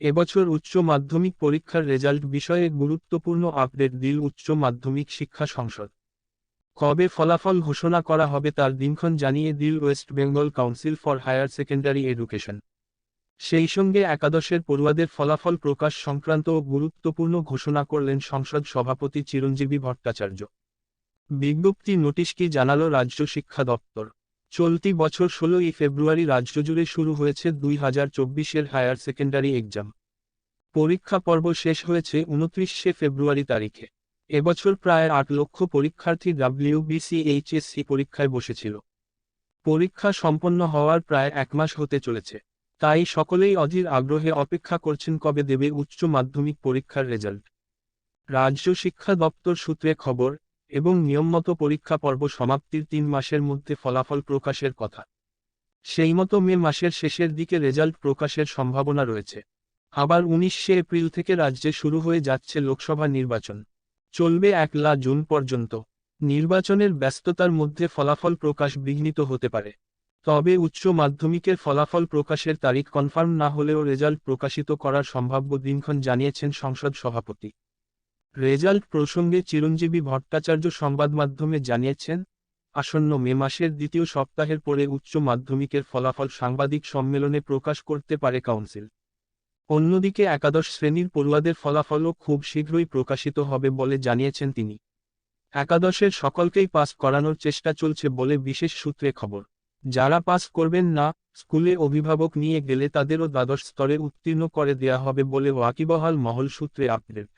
এবছর উচ্চ মাধ্যমিক পরীক্ষার রেজাল্ট বিষয়ে গুরুত্বপূর্ণ আপডেট দিল উচ্চ মাধ্যমিক শিক্ষা সংসদ। কবে ফলাফল ঘোষণা করা হবে তার দিনক্ষণ জানিয়ে দিল West Bengal Council for Higher Secondary Education. সেই সঙ্গে একাদশের পড়ুয়াদের ফলাফল প্রকাশ সংক্রান্তও গুরুত্বপূর্ণ ঘোষণা করলেন সংসদ সভাপতি চিরঞ্জীবী ভট্টাচার্য। বিজ্ঞপ্তি নোটিশ কি জানালো রাজ্য শিক্ষা দপ্তর। চলতি বছর ষোলোই ফেব্রুয়ারি রাজ্যজুড়ে শুরু হয়েছে দুই হাজার চব্বিশের হায়ার সেকেন্ডারি এক্সাম। পরীক্ষা পর্ব শেষ হয়েছে উনত্রিশে ফেব্রুয়ারি তারিখে। এবছর প্রায় আট লক্ষ পরীক্ষার্থী ডাব্লিউবিসিএইচএসসি পরীক্ষায় বসেছিল। পরীক্ষা সম্পন্ন হওয়ার প্রায় এক মাস হতে চলেছে। তাই সকলেই অধীর আগ্রহে অপেক্ষা করছেন কবে দেবে উচ্চ মাধ্যমিক পরীক্ষার রেজাল্ট। রাজ্য শিক্ষা দপ্তর সূত্রে খবর এবং নিয়মমতো পরীক্ষা পর্ব সমাপ্তির তিন মাসের মধ্যে ফলাফল প্রকাশের কথা। সেই মতো মে মাসের শেষের দিকে রেজাল্ট প্রকাশের সম্ভাবনা রয়েছে। আবার উনিশে এপ্রিল থেকে রাজ্যে শুরু হয়ে যাচ্ছে লোকসভা নির্বাচন। চলবে একলা জুন পর্যন্ত। নির্বাচনের ব্যস্ততার মধ্যে ফলাফল প্রকাশ বিঘ্নিত হতে পারে। তবে উচ্চ মাধ্যমিকের ফলাফল প্রকাশের তারিখ কনফার্ম না হলেও রেজাল্ট প্রকাশিত করার সম্ভাব্য দিনক্ষণ জানিয়েছেন সংসদ সভাপতি। রেজাল্ট প্রসঙ্গে চিরঞ্জীবী ভট্টাচার্য সংবাদ মাধ্যমে জানিয়েছেন, আসন্ন মে মাসের দ্বিতীয় সপ্তাহের পরে উচ্চ মাধ্যমিকের ফলাফল সাংবাদিক সম্মেলনে প্রকাশ করতে পারে কাউন্সিল। অন্যদিকে একাদশ শ্রেণির পড়ুয়াদের ফলাফলও খুব শীঘ্রই প্রকাশিত হবে বলে জানিয়েছেন তিনি। একাদশের সকলকেই পাস করানোর চেষ্টা চলছে বলে বিশেষ সূত্রে খবর। যারা পাস করবেন না, স্কুলে অভিভাবক নিয়ে গেলে তাদেরও দ্বাদশ স্তরে উত্তীর্ণ করে দেয়া হবে বলে ওয়াকিবহাল মহল সূত্রে আপডেট।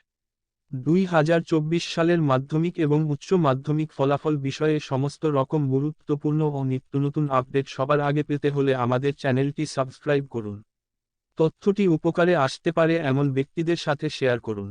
দুই হাজার চব্বিশ সালের মাধ্যমিক এবং উচ্চ মাধ্যমিক ফলাফল বিষয়ে সমস্ত রকম গুরুত্বপূর্ণ ও নিত্য নতুন আপডেট সবার আগে পেতে হলে আমাদের চ্যানেলটি সাবস্ক্রাইব করুন। তথ্যটি উপকারে আসতে পারে এমন ব্যক্তিদের সাথে শেয়ার করুন।